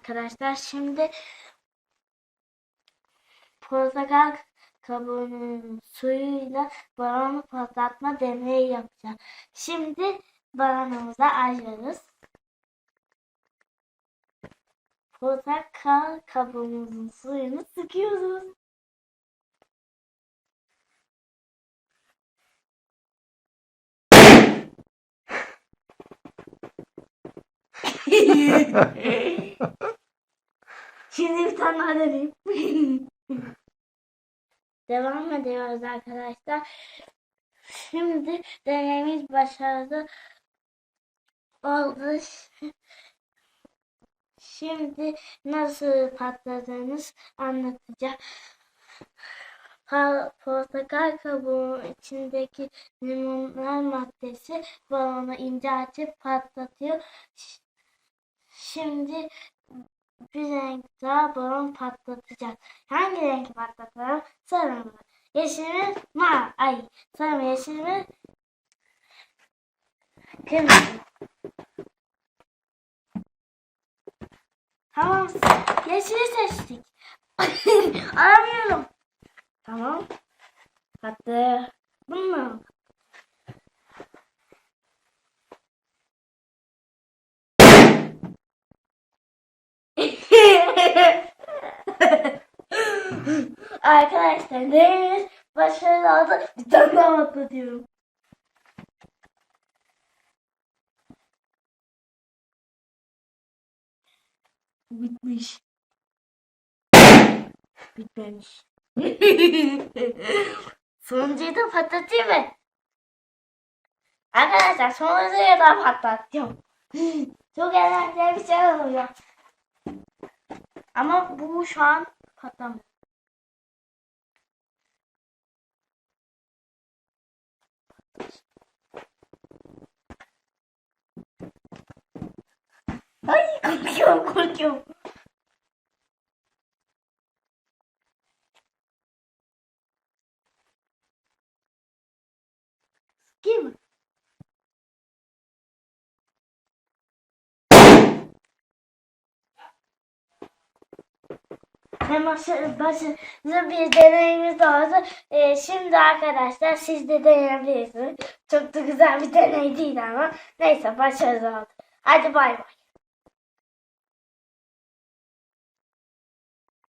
arkadaşlar. Şimdi portakal kabuğunun suyuyla balonu patlatma deneyi yapacağız. Şimdi balonumuza ayırırız. Portakal kabuğumuzun suyunu sıkıyoruz. Şimdi bir tane. Devam ediyoruz arkadaşlar. Şimdi deneyimiz başarılı oldu. Şimdi nasıl patladığını anlatacağım. Portakal kabuğunun içindeki limonlar maddesi balonu ince açıp patlatıyor. Şimdi bir renk daha balon patlatacak. Hangi renk patlatalım? Sarı mı? Yeşil mi? Ma ay. Sarı mı? Yeşil mi? Kırmızı mı? Tamam. Yeşili seçtik. Aramıyorum. Tamam. Patladı. Bunu mu? Arkadaşlar neyimiz başarılı oldu. Bir tane daha atlatıyorum. Bitmiş. Bitmemiş. Sonuncuyu da patlatayım mı? Arkadaşlar sonuncuyu da patlatıyorum. Çok eğlenceli bir şey oluyor. Ama bu şu an patlamıyor. はいこれ今日これゲーム。Başarılı bir deneyimiz oldu. Ee, şimdi arkadaşlar siz de deneyebilirsiniz. Çok da güzel bir deney değil ama. Neyse başarılı oldu. Hadi bay bay.